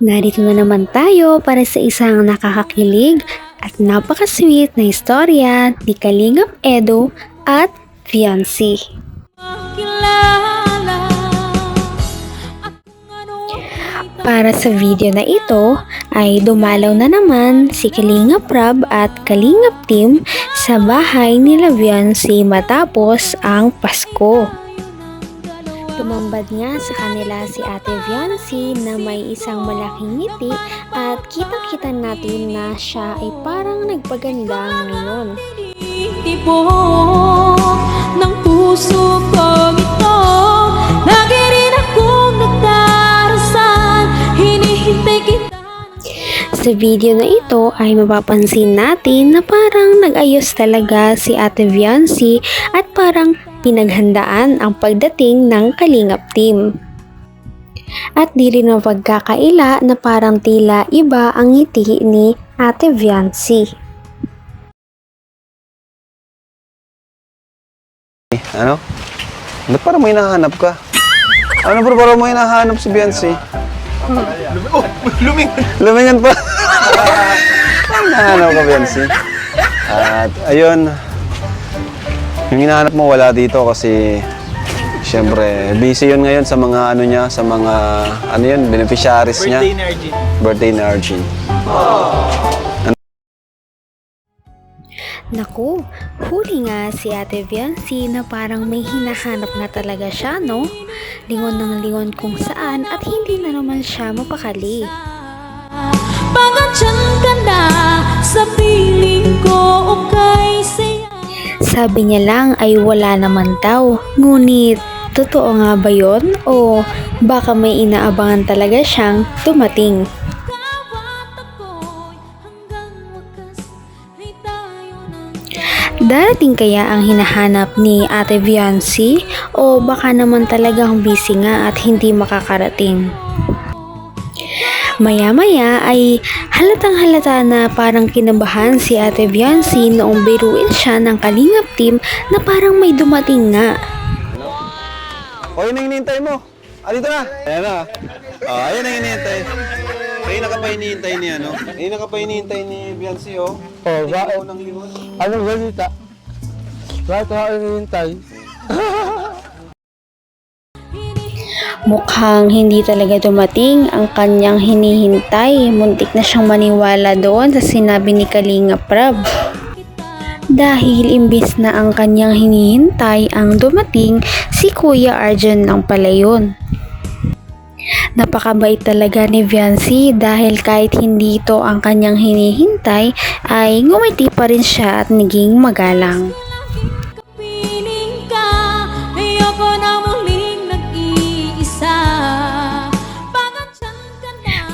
Narito na naman tayo para sa isang nakakakilig at napaka-sweet na istorya ni Kalingap Edo at Fiancé. Para sa video na ito ay dumalaw na naman si Kalingap Rab at Kalingap Team sa bahay nila Fiancé matapos ang Pasko. Tumambad nga sa kanila si Ate Viancy na may isang malaking ngiti at kitang-kita natin na siya ay parang nagpaganda ngayon. Tibok ng puso kong ito Lagi rin akong nagdarasal Hinihintay kita Sa video na ito ay mapapansin natin na parang nag-ayos talaga si Ate Viancy at parang pinaghandaan ang pagdating ng Kalingap team. At di rin mapagkakaila na parang tila iba ang ngiti ni Ate Viancy. Ano? Ba't parang may nahanap ka? Ano bro, parang may nahanap si Beyonce? Oh, lumingan! Lumingan pa! Parang nahanap ka, Beyonce. At ayun, yung hinahanap mo wala dito kasi Siyempre, busy yun ngayon sa mga ano niya, sa mga ano yun, beneficiaries niya. Birthday ni Arjun. Birthday ni Arjun. Naku, huli nga si Ate Viancy na parang may hinahanap nga talaga siya, no? Lingon ng lingon kung saan at hindi na naman siya mapakali. Pangantyan ka na sa piling ko o kay saya Sabi niya lang ay wala naman daw. Ngunit, totoo nga ba yon? O baka may inaabangan talaga siyang dumating? Darating kaya ang hinahanap ni Ate Viancy? O baka naman talagang busy nga at hindi makakarating? Maya-maya ay halatang halata na parang kinabahan si Ate Viancy noong biruin siya ng Kalingap team na parang may dumating nga. O, yun ang hinihintay mo. Ah, dito na. Ayan na. Ah, ayan ang hinihintay. Kanina ka pa hinihintay ni ano? Ka pa hinihintay ni Beyonce, oh. Oh, ba, Ikaw nang lingon. anong balita? Bakit ako hinihintay? Mukhang hindi talaga dumating ang kanyang hinihintay. Muntik na siyang maniwala doon sa sinabi ni Kalinga Prab. Dahil imbis na ang kanyang hinihintay ang dumating, si Kuya Arjun lang pala yun. Napakabait talaga ni Viancy dahil kahit hindi ito ang kanyang hinihintay ay ngumiti pa rin siya at naging magalang.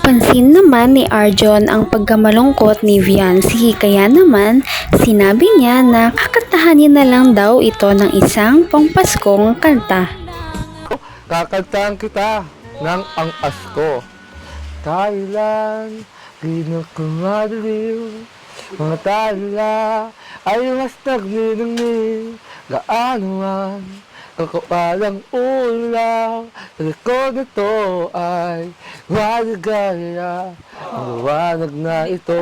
Ka na Pansin naman ni Arjon ang pagkamalungkot ni Viancy kaya naman sinabi niya na kakantahan niya na lang daw ito ng isang pangpaskong kanta. Kakantahan kita ng ang asko. Thailand, kinukumadaliw. Mga tala ay mas nagniningning. Gaano man, kakapalang ulaw. Sa likod nito ay waligaya. Ang liwanag na ito.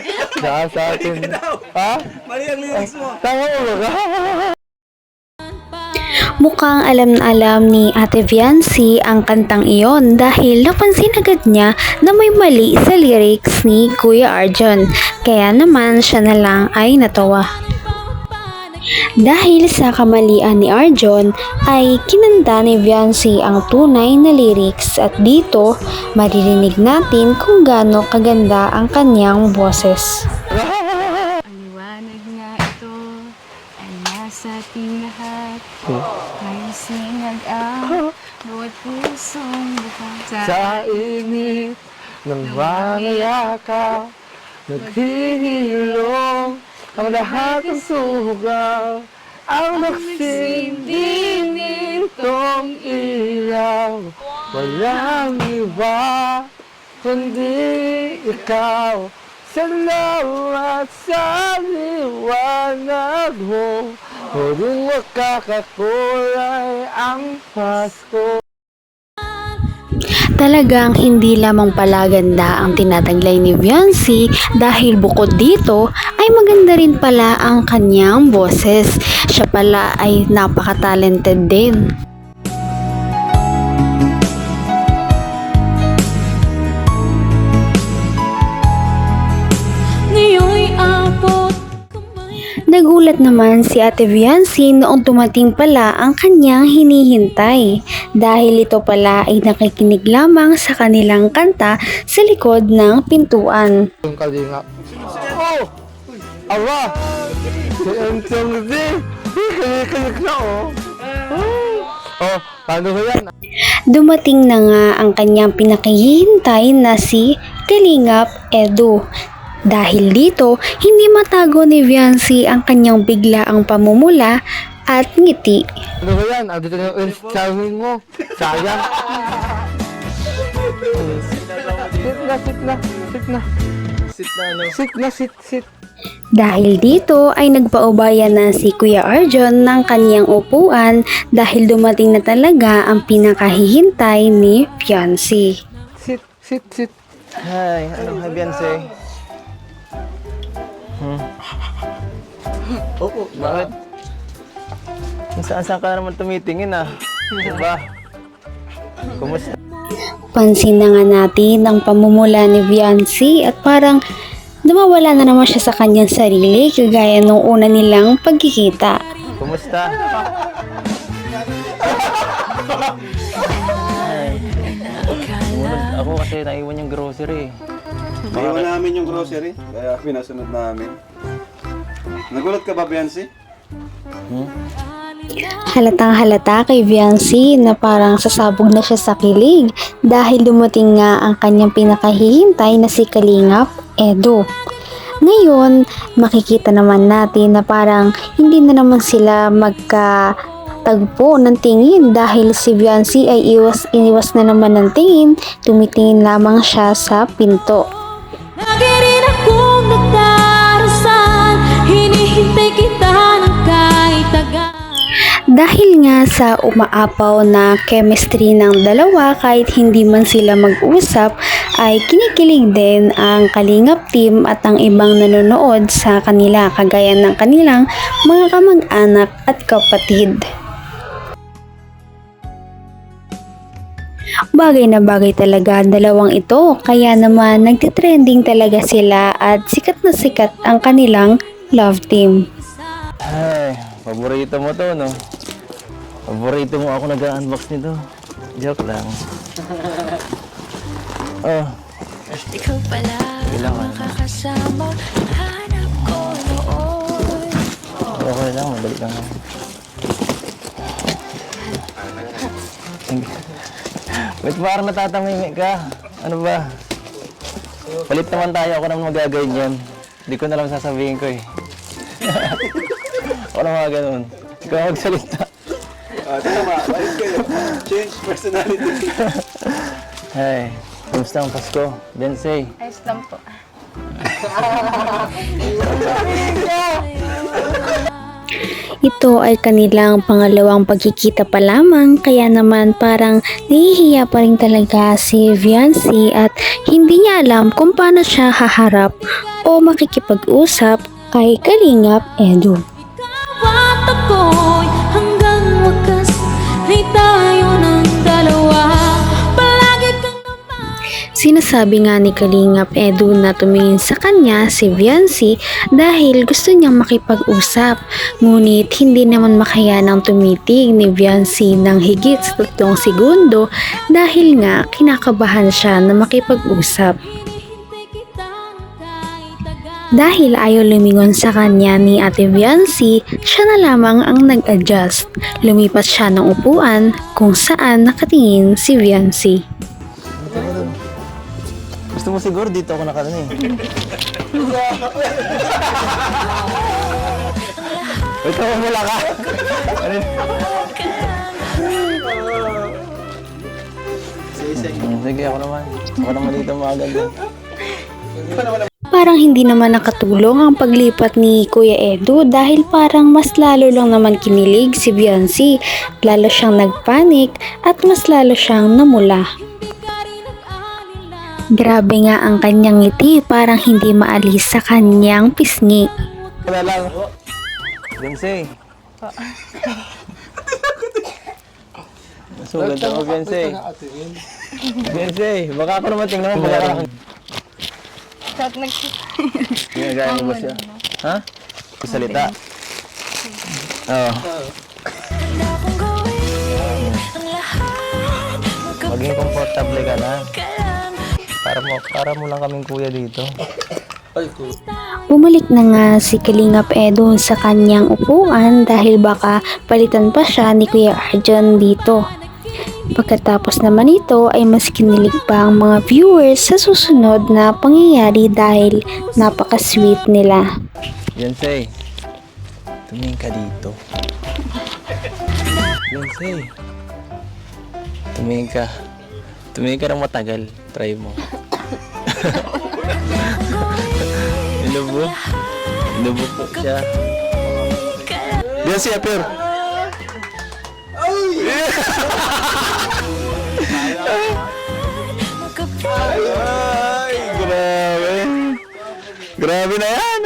Nasa atin. Ha? Mali ang lyrics mo. Tama mo ba? Mukhang alam na alam ni Ate Viancy ang kantang iyon dahil napansin agad niya na may mali sa lyrics ni Kuya Arjon. Kaya naman siya na lang ay natawa. Dahil sa kamalian ni Arjon ay kinanda ni Viancy ang tunay na lyrics at dito maririnig natin kung gaano kaganda ang kanyang boses. Liwanag nga ito ay nasa ating lahat. Ngayong sinag ang bawat pusong bukas. Sa init ng mga yakap Naghihilom ang lahat ng sugal Ang nagsindi nitong ilaw. Walang iba kundi ikaw. Salamat sa liwanag mo Huling makakakulay ang Pasko Talagang hindi lamang pala ganda ang tinataglay ni Beyonce dahil bukod dito ay maganda rin pala ang kanyang boses. Siya pala ay napaka-talented din. Nagulat naman si Ate Beyonce noong dumating pala ang kanyang hinihintay dahil ito pala ay nakikinig lamang sa kanilang kanta sa likod ng pintuan. Kalinga. Oh! Awa! Si Entong Z! Kalik na oh! Oh, paano ba yan? Dumating na nga ang kanyang pinakihintay na si Kalingap Edu. Dahil dito, hindi matago ni Beyonce ang kanyang biglaang pamumula at ngiti. Ano ba yan? Andito na yung charming mo. Sayang. Sit na, sit na, sit na. Sit na, ano? Sit na, sit, sit. Dahil dito ay nagpaubayan na si Kuya Arjon ng kanyang upuan dahil dumating na talaga ang pinakahihintay ni Beyonce. Sit, sit, sit. Hi, ano hi Beyonce? Hmm. Oo, bakit? Kung saan saan ka naman tumitingin ah. Diba? Kumusta? Pansin na nga natin ang pamumula ni Beyonce at parang nawawala na naman siya sa kanyang sarili kagaya nung una nilang pagkikita. Kumusta? Ay. Ako kasi naiwan yung grocery. Naiwan namin yung grocery, kaya pinasunod namin. Nagulat ka ba, Beyonce? Halatang halata kay Beyonce na parang sasabog na siya sa kilig dahil dumating nga ang kanyang pinakahihintay na si Kalingap Edo. Ngayon, makikita naman natin na parang hindi na naman sila magka tagpo ng tingin dahil si Beyonce ay iwas iniwas na naman ng tingin, tumitingin lamang siya sa pinto. Dahil nga sa umaapaw na chemistry ng dalawa kahit hindi man sila mag-usap ay kinikilig din ang Kalingap team at ang ibang nanonood sa kanila kagaya ng kanilang mga kamag-anak at kapatid. Bagay na bagay talaga ang dalawang ito kaya naman nagtitrending talaga sila at sikat na sikat ang kanilang love team. Ay, paborito mo to, no? Paborito mo ako nag-unbox nito. Joke lang. Oh, Ikaw pala kailangan. makakasama Hanap ko noon Okay lang, madali lang. Ba't parang natatamimi ka? Ano ba? Palit naman tayo, ako naman magagawin yan. Hindi ko na lang sasabihin ko eh. ako na mga ganun. Ikaw magsalita. Ah, tama, ayos kayo. Change personality. Hey, kumusta ang Pasko? Bensei. Ayos lang po. Ito ay kanilang pangalawang pagkikita pa lamang kaya naman parang nahihiya pa rin talaga si Viancy at hindi niya alam kung paano siya haharap o makikipag-usap kay Kalingap Edu. At ako'y Sinasabi nga ni Kalingap Edu na tumingin sa kanya si Viancy dahil gusto niyang makipag-usap. Ngunit hindi naman makayanang tumitig ni Viancy ng higit sa tatlong segundo dahil nga kinakabahan siya na makipag-usap. Dahil ayaw lumingon sa kanya ni Ate Viancy, siya na lamang ang nag-adjust. Lumipat siya ng upuan kung saan nakatingin si Viancy. Gusto mo siguro dito ako nakaano eh. Ito mo mula ka. Sige, ako naman. Ako naman dito maganda. Parang hindi naman nakatulong ang paglipat ni Kuya Edu dahil parang mas lalo lang naman kinilig si Beyonce. Lalo siyang nagpanik at mas lalo siyang namula. Grabe nga ang kanyang ngiti parang hindi maalis sa kanyang pisngi. Wala lang. Bensay. Sulat ako, Bensay. Bensay, baka ako naman tingnan mo. Baka. Shot nag... Ginagaya mo ba siya? Ha? Salita. Oo. Maging komportable ka na. Para mo, para mo lang kaming kuya dito. Bumalik na nga si Kalingap Edo sa kanyang upuan dahil baka palitan pa siya ni Kuya Arjun dito. Pagkatapos naman ito ay mas kinilig pa ang mga viewers sa susunod na pangyayari dahil napaka-sweet nila. Bensay, tumingin ka dito. Bensay, tumingin ka. Tumingin ka ng matagal. Try mo. Inubo. Inubo po siya. Bensay, apir. Ay, grabe. Grabe na yan.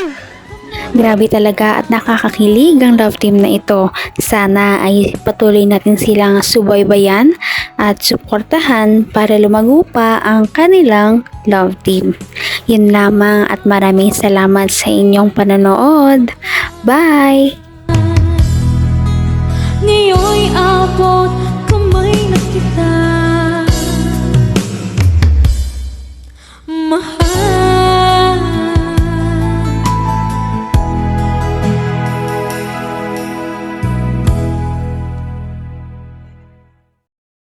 Grabe talaga at nakakakilig ang love team na ito. Sana ay patuloy natin silang subaybayan at suportahan para lumago pa ang kanilang love team. Yun lamang at maraming salamat sa inyong panonood. Bye! Ngayon'y abot